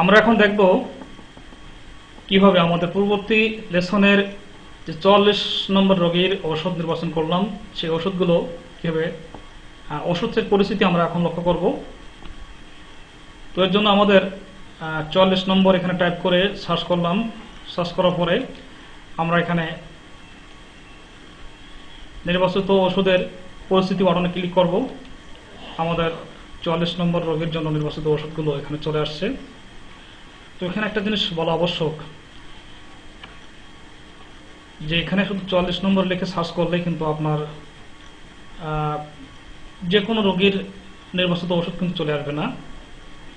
আমরা এখন দেখব কীভাবে আমাদের পূর্ববর্তী লেসনের যে চল্লিশ নম্বর রোগীর ওষুধ নির্বাচন করলাম, সেই ওষুধগুলো কীভাবে ওষুধের পরিস্থিতি আমরা এখন লক্ষ্য করব। তো এর জন্য আমাদের চুয়াল্লিশ নম্বর এখানে টাইপ করে সার্চ করলাম। সার্চ করার পরে আমরা এখানে নির্বাচিত ওষুধের পরিস্থিতি বাটনে ক্লিক করব। আমাদের চুয়াল্লিশ নম্বর রোগীর জন্য নির্বাচিত ওষুধগুলো এখানে চলে আসছে। এখানে একটা জিনিস বলা আবশ্যক, যে এখানে শুধু চুয়াল্লিশ নম্বর লিখে সার্চ করলে কিন্তু আপনার যে কোনো রোগীর নির্বাচিত ওষুধ কিন্তু চলে আসবে না।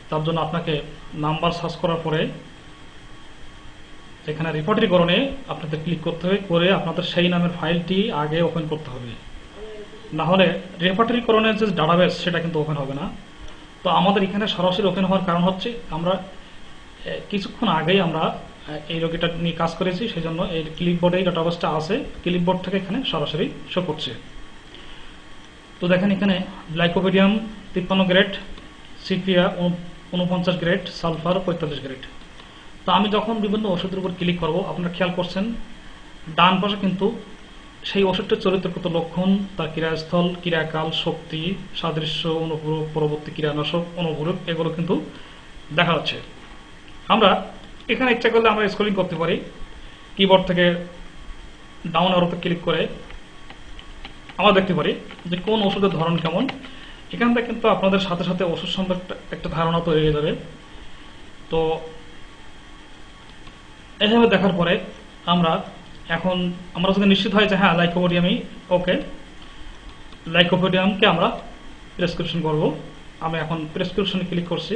তার জন্য আপনাকে নাম্বার সার্চ করার পরে এখানে রিপোর্টিকরণে আপনাদের ক্লিক করতে হবে, করে আপনাদের সেই নামের ফাইলটি আগে ওপেন করতে হবে। না হলে রেপার্টরিকরণের যে ডাটাবেস সেটা কিন্তু ওপেন হবে না। তো আমাদের এখানে সরাসরি ওপেন হওয়ার কারণ হচ্ছে আমরা কিছুক্ষণ আগেই আমরা এই রোগীটা নিয়ে কাজ করেছি সেই জন্য এই ক্লিপবোর্ডে এই ডাটাবেসটা আছে। ক্লিপবোর্ড থেকে এখানে সরাসরি শো করছে। তো দেখেন এখানে গ্লাইকোপিডিয়াম তিপ্পান্ন গ্রেড সিপিয়া উনপঞ্চাশ গ্রেড সালফার পঁয়তাল্লিশ গ্রেড তো আমি যখন বিভিন্ন ওষুধের উপর ক্লিক করব, আপনারা খেয়াল করছেন, ডান পাশে কিন্তু সেই ওষুধটার চরিত্রগত লক্ষণ, তার ক্রিয়াস্থল, ক্রিয়াকাল, শক্তি, সাদৃশ্য অনুপূরক পরবর্তী ক্রিয়ানাশক অনুপূরক এগুলো কিন্তু দেখা যাচ্ছে। আমরা এখানে ইচ্ছা করলে আমরা স্ক্রলিং করতে পারি। কিবোর্ড থেকে ডাউন আরোতে ক্লিক করে আমরা দেখতে পারি যে কোন ওষুধের ধরন কেমন। এখান থেকে কিন্তু আপনাদের সাথে সাথে ওষুধ সম্পর্কে একটা ধারণা তৈরি হয়ে যাবে। তো এভাবে দেখার পরে আমরা এখন আমরা যদি নিশ্চিত হয় যে হ্যাঁ লাইকোপোডিয়ামই ওকে লাইকোপোডিয়ামকে আমরা প্রেসক্রিপশন করব। আমি এখন প্রেসক্রিপশনে ক্লিক করছি।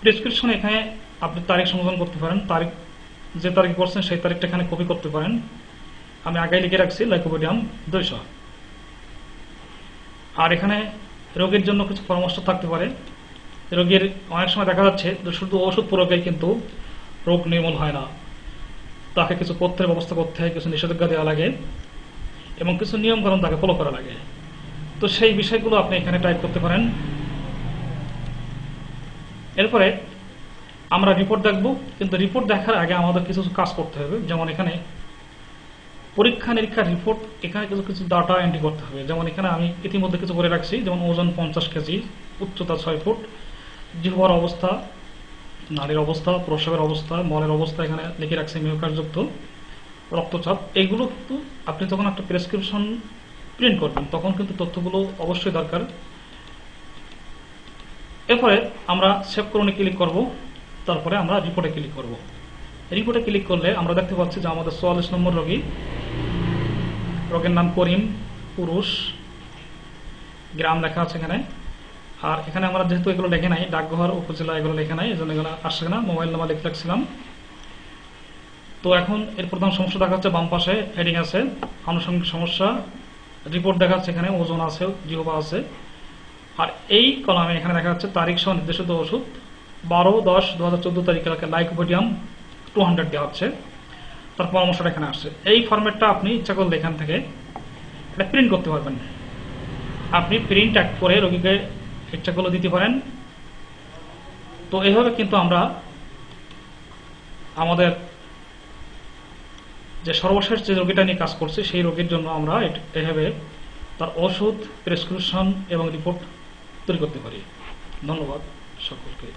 প্রেসক্রিপশন এখানে আপনি তারিখ সংশোধন করতে পারেন। তারিখ, যে তারিখ করছেন সেই তারিখটা এখানে কপি করতে পারেন। আমি আগেই লিখে রাখছি লাইকোপোডিয়াম দুইশো। আর এখানে রোগীর জন্য কিছু পরামর্শ থাকতে পারে। রোগীর অনেক সময় দেখা যাচ্ছে শুধু ওষুধ প্রয়োগে কিন্তু রোগ নির্মূল হয় না। তাকে কিছু পথ্যের ব্যবস্থা করতে হয়, কিছু নিষেধাজ্ঞা দেওয়া লাগে এবং কিছু নিয়মকানুন তাকে ফলো করা লাগে। তো সেই বিষয়গুলো আপনি এখানে টাইপ করতে পারেন। এরপরে আমরা রিপোর্ট দেখব, কিন্তু রিপোর্ট দেখার আগে আমাদের কিছু কাজ করতে হবে। যেমন এখানে পরীক্ষা নিরীক্ষার রিপোর্ট এখানে কিছু কিছু ডাটা এন্ট্রি করতে হবে। যেমন এখানে আমি ইতিমধ্যে কিছু করে রাখছি, যেমন ওজন পঞ্চাশ কেজি, উচ্চতা ছয় ফুট, জিহ্বার অবস্থা নারীর অবস্থা প্রসবের অবস্থা, মলের অবস্থা এখানে লিখে রাখছি মিউকারযুক্ত রক্তচাপ। এইগুলো কিন্তু আপনি যখন একটা প্রেসক্রিপশন প্রিন্ট করবেন, তখন কিন্তু তথ্যগুলো অবশ্যই দরকার। এরপরে আমরা সেভ করণে ক্লিক করব। তারপরে আমরা রিপোর্টে ক্লিক করব। রিপোর্টে ক্লিক করলে আমরা দেখতে পাচ্ছি যে আমাদের চুয়াল্লিশ নম্বর রোগী, রোগের নাম করিম, পুরুষ, গ্রাম লেখা আছে এখানে। আর এখানে আমরা যেহেতু এগুলো লেখে নাই, ডাকঘর, উপজেলা এগুলো লেখে নাই এই জন্য এগুলো আসছে না মোবাইল নাম্বার লিখে রাখছিলাম। তো এখন এর প্রধান সমস্যা দেখা যাচ্ছে, বাম পাশে হেডিং আছে, আনুষঙ্গিক সমস্যা রিপোর্ট দেখা যাচ্ছে এখানে, ওজন আছে জিহবা আছে। আর এই কলামে এখানে দেখা যাচ্ছে তারিখ সহ নির্দেশিত ওষুধ। বারো, দশ দু হাজার চোদ্দ তারিখে লাইকোপোডিয়াম টু হান্ড্রেড দেওয়া হচ্ছে। তার পরামর্শটা এখানে আসছে। এই ফরম্যাটটা আপনি ইচ্ছা করলে এখান থেকে এটা প্রিন্ট করতে পারবেন। আপনি প্রিন্ট এক করে রোগীকে ইচ্ছা করলে দিতে পারেন। তো এইভাবে কিন্তু আমরা আমাদের যে সর্বশেষ যে রোগীটা নিয়ে কাজ করছে, সেই রোগীর জন্য আমরা এভাবে তার ওষুধ প্রেসক্রিপশন এবং রিপোর্ট তৈরি করতে পারি। ধন্যবাদ সকলকে।